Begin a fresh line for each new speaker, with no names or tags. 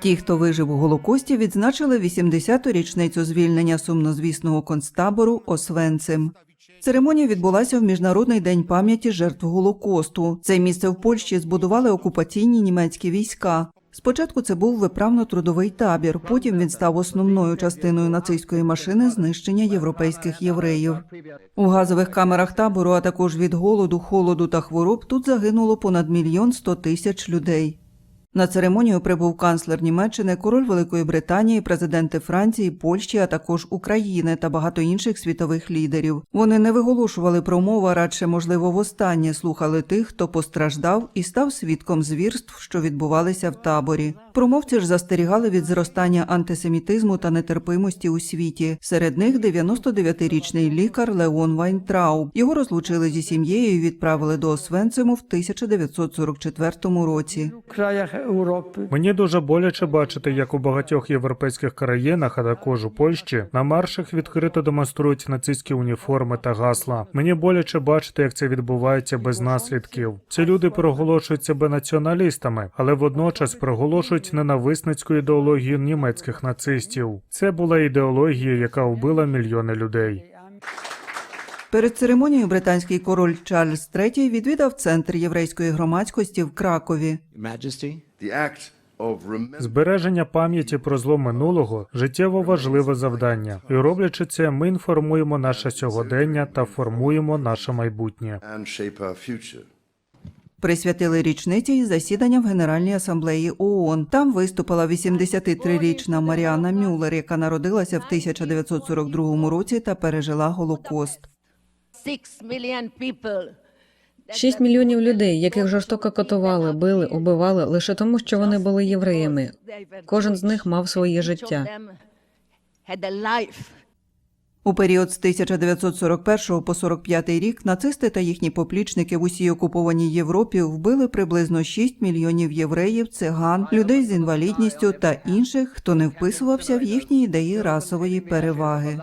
Ті, хто вижив у Голокості, відзначили 80-ту річницю звільнення сумнозвісного концтабору Освенцим. Церемонія відбулася в Міжнародний день пам'яті жертв Голокосту. Це місце в Польщі збудували окупаційні німецькі війська. Спочатку це був виправно-трудовий табір, потім він став основною частиною нацистської машини знищення європейських євреїв. У газових камерах табору, а також від голоду, холоду та хвороб, тут загинуло понад мільйон сто тисяч людей. На церемонію прибув канцлер Німеччини, король Великої Британії, президенти Франції, Польщі, а також України та багато інших світових лідерів. Вони не виголошували промову, а радше, можливо, востаннє слухали тих, хто постраждав і став свідком звірств, що відбувалися в таборі. Промовці ж застерігали від зростання антисемітизму та нетерпимості у світі. Серед них 99-річний лікар Леон Вайнтрауб. Його розлучили зі сім'єю і відправили до Освенциму в 1944 році.
krajach Europy.
Мені дуже боляче бачити, як у багатьох європейських країнах, а також у Польщі, на маршах відкрито демонструють нацистські уніформи та гасла. Мені боляче бачити, як це відбувається без наслідків. Ці люди проголошують себе націоналістами, але водночас проголошують ненависницьку ідеологію німецьких нацистів. Це була ідеологія, яка вбила мільйони людей.
Перед церемонією британський король Чарльз III відвідав центр єврейської громадськості в Кракові.
Збереження пам'яті про зло минулого життєво важливе завдання, і роблячи це, ми інформуємо наше сьогодення та формуємо наше майбутнє.
Присвятили річниці і засідання в Генеральній асамблеї ООН. Там виступила 83-річна Маріанна Мюллер, яка народилася в 1942 році та пережила Голокост.
Шість мільйонів людей, яких жорстоко катували, били, убивали лише тому, що вони були євреями. Кожен з них мав своє життя.
У період з 1941 по 45 рік нацисти та їхні поплічники в усій окупованій Європі вбили приблизно 6 мільйонів євреїв, циган, людей з інвалідністю та інших, хто не вписувався в їхні ідеї расової переваги.